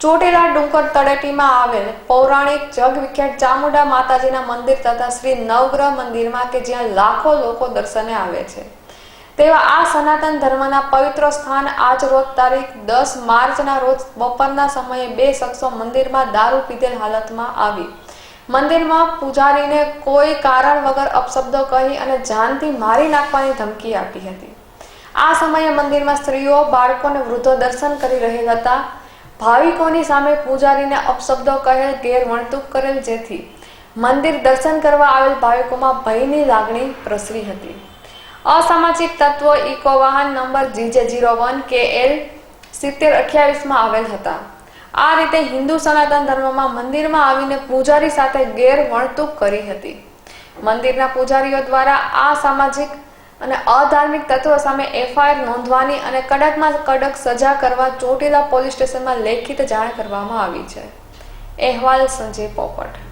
ચોટીલા ડુંગર તળેટીમાં આવેલ પૌરાણિક જગવિખ્યાત ચામુંડા માતાજીના મંદિર તથા શ્રી નવગ્રહ મંદિરમાં કે જ્યાં લાખો લોકો દર્શને આવે છે. તેવા આ સનાતન ધર્મના પવિત્ર સ્થાન આજ રોજ તારીખ દસ માર્ચના રોજ બપોરના સમયે બે શખ્સો મંદિરમાં દારૂ પીધેલ હાલતમાં આવી. મંદિરમાં પૂજારીને કોઈ કારણ વગર અપશબ્દો કહી અને જાનથી મારી નાખવાની ધમકી આપી હતી. આ સમયે મંદિરમાં સ્ત્રીઓ, બાળકો અને વૃદ્ધો દર્શન કરી રહેલ હતા. ભાવિકોની સામે પૂજારીને અપશબ્દો કહેલ ગેરવર્તણૂક કરેલ જેથી મંદિર દર્શન કરવા આવેલ ભાવિકોમાં ભયની લાગણી પ્રસરી હતી. અસામાજિક તત્વો ઇકો વાહન number GJ zero one K L સિત્તેર અઠ્યાવીસમાં આવેલ હતા. આ રીતે હિન્દુ સનાતન ધર્મમાં મંદિરમાં આવીને પૂજારી સાથે ગેરવર્તણૂક કરી હતી. મંદિરના પૂજારીઓ દ્વારા આ સામાજિક અને અધાર્મિક તત્વો સામે એફઆઈઆર નોંધવાની અને કડકમાં કડક સજા કરવા ચોટીલા પોલીસ સ્ટેશનમાં લેખિત જાણ કરવામાં આવી છે. અહેવાલ સંજય પોપટ.